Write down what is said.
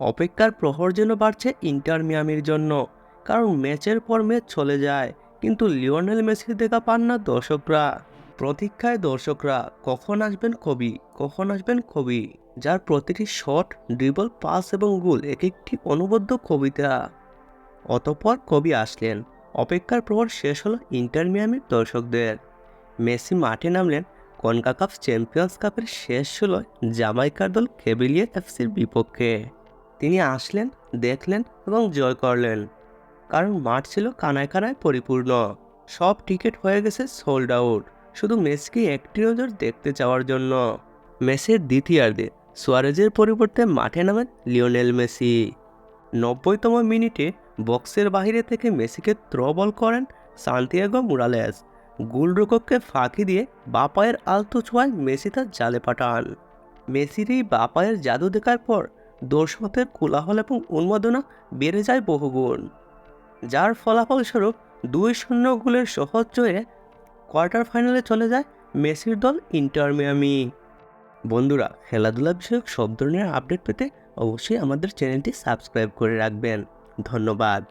অপেক্ষার প্রহর যেন বাড়ছে ইন্টার মিয়ামির জন্য। কারণ ম্যাচের পর ম্যাচ চলে যায়, কিন্তু লিওনেল মেসির দেখা পান না দর্শকরা। প্রতীক্ষায় দর্শকরা, কখন আসবেন কবি? কখন আসবেন কবি? যার প্রতিটি শট, ড্রিবল, পাস এবং গোল এক একটি অনুবদ্ধ কবিতা। অতপর কবি আসলেন। অপেক্ষার প্রহর শেষ হলো ইন্টার মিয়ামির দর্শকদের। মেসি মাঠে নামলেন। কনকাকাপ চ্যাম্পিয়ন্স কাপের শেষ ষোলোয় জামাইকার দল কেবিলিয়ার এফসির বিপক্ষে। তিনি আসলেন, দেখলেন এবং জয় করলেন। কারণ মাঠ ছিল কানায় কানায় পরিপূর্ণ। সব টিকিট হয়ে গেছে সোল্ড আউট শুধু মেসিকে একটি নজর দেখতে চাওয়ার জন্য। মেসির দ্বিতীয়ার্ধে সোয়ারেজের পরিবর্তে মাঠে নামেন লিওনেল মেসি। নব্বইতম মিনিটে বক্সের বাইরে থেকে মেসিকে থ্রো বল করেন সান্তিয়াগো মুরালেস। গোলরক্ষককে ফাঁকি দিয়ে বাপায়ের আলতো ছোঁয়ায় মেসি তার জালে পাঠান। মেসির এই বাপায়ের জাদু দেখার পর দর্শকদের কোলাহল এবং উন্মাদনা বেড়ে যায় বহুগুণ। যার ফলাফলস্বরূপ দুই শূন্য গোলের সহজ জয়ে কোয়ার্টার ফাইনালে চলে যায় মেসির দল ইন্টার মিয়ামি। বন্ধুরা, খেলাধুলা বিষয়ক সব ধরনের আপডেট পেতে অবশ্যই আমাদের চ্যানেলটি সাবস্ক্রাইব করে রাখবেন। ধন্যবাদ।